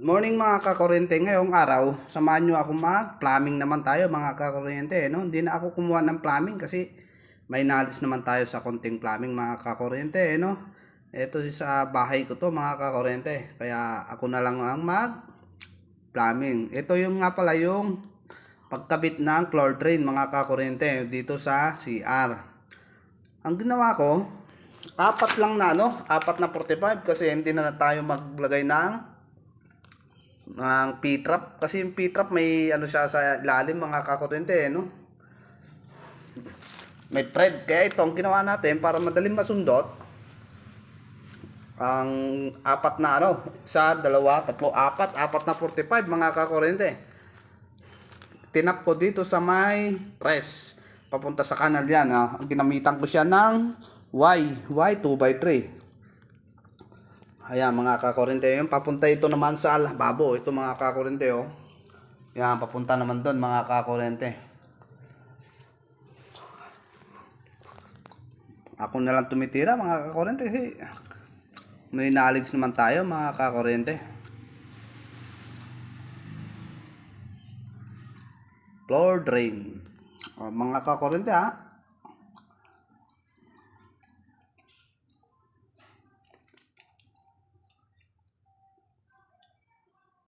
Good morning mga kakorente. Ngayong araw, samahan nyo ako mag-plumbing naman tayo mga kakorente. No? Hindi na ako kumuha ng plumbing kasi may knowledge naman tayo sa konting plumbing mga kakorente. No? Ito sa bahay ko to mga kakorente. Kaya ako na lang ang mag-plumbing. Ito yung nga pala yung pagkabit ng floor drain mga kakorente dito sa CR. Ang ginawa ko, apat lang na ano, apat na 45 kasi hindi na, na tayo maglagay ng ng P-trap. Kasi yung P-trap may ano siya sa ilalim mga kakurente eh, no? May thread. Kaya ito ang ginawa natin para madaling masundot ang apat na ano. Isa, dalawa, tatlo, apat. Apat na 45 mga kakurente tinap ko dito sa may press. Papunta sa kanal yan ang ginamitan ko siya ng Y. Y 2x3 Ayan mga kakorente, yung papunta ito naman sa Alababo. Ito mga kakorente oh. Yan, papunta naman doon mga kakorente. Ako na lang tumitira mga kakorente kasi may knowledge naman tayo mga kakorente. Floor drain. O, mga kakorente ha.